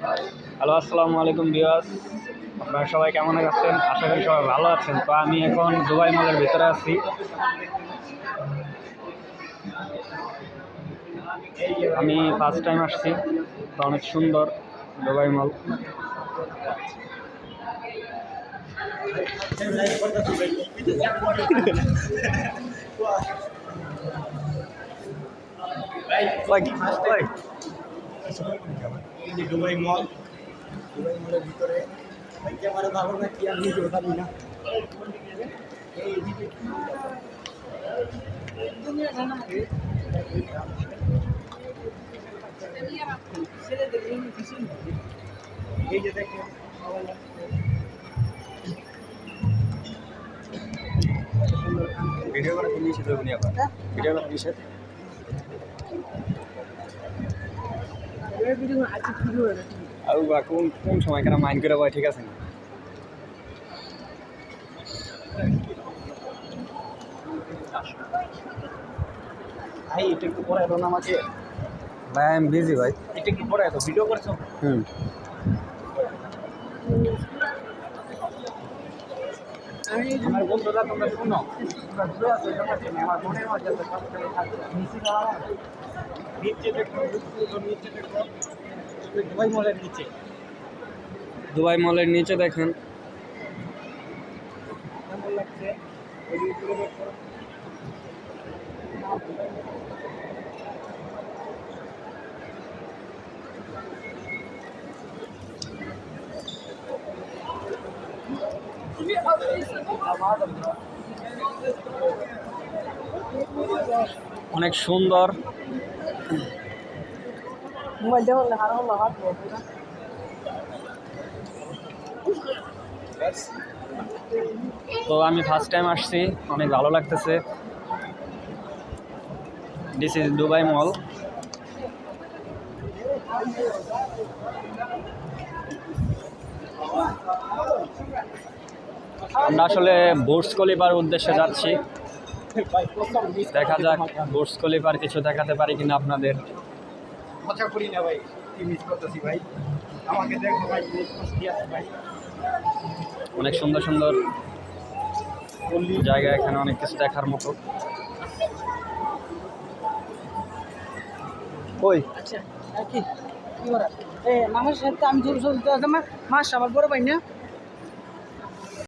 Hello, আসসালামু আলাইকুম বিয়াস আপনারা সবাই কেমন আছেন? আশা করি সবাই ভালো আছেন। তো আমি এখন দুবাই মলের ভিতরে আছি। আমি ফার্স্ট টাইম আসছি। তো অনেক সুন্দর দুবাই মল। এই যে দুবাই মল। দুবাই মলের ভিতরে ক্যামেরা ভালো না কি আমি জানি না। এই যে দেখেন ভিডিও করা নিষেধ হবে নি আবার। ভিডিও করা নিষেধ? আর বা কোন কোন সময় কেন মাইন্ড করে ঠিক আছে ভাই এটা একটু পরে এলো আমাকে? ভাই আমি বিজি ভাই। এটা কি পরে এলো? ভিডিও করছ? হুম। আমার বন্ধুরা তোমরা শুনো। আমার মনে হয় নিচে দেখো নিচে দেখো। দুবাই মলের নিচে। দুবাই মলের নিচে দেখেন। কেমন লাগছে? অনেক সুন্দর। তো আমি ফার্স্ট টাইম আসছি, অনেক ভালো লাগতেছে। দিস ইজ দুবাই মল আমরা আসলে বোর্ডস কলিপার উদ্দেশ্যে যাচ্ছি। দেখা যাক বোর্ডস কলিপার কিছু দেখাতে পারি কিনা আপনাদের। করি না ভাই মিস করতেছি ভাই? আমাকে দেখো ভাই ভাই। অনেক সুন্দর সুন্দর জায়গা এখানে অনেক কিছু দেখার মতো। ওই আচ্ছা আর কি কি করা এ মামার সাথে আমি জোর চলতে আছে মা মাস আমার বড় ভাই না।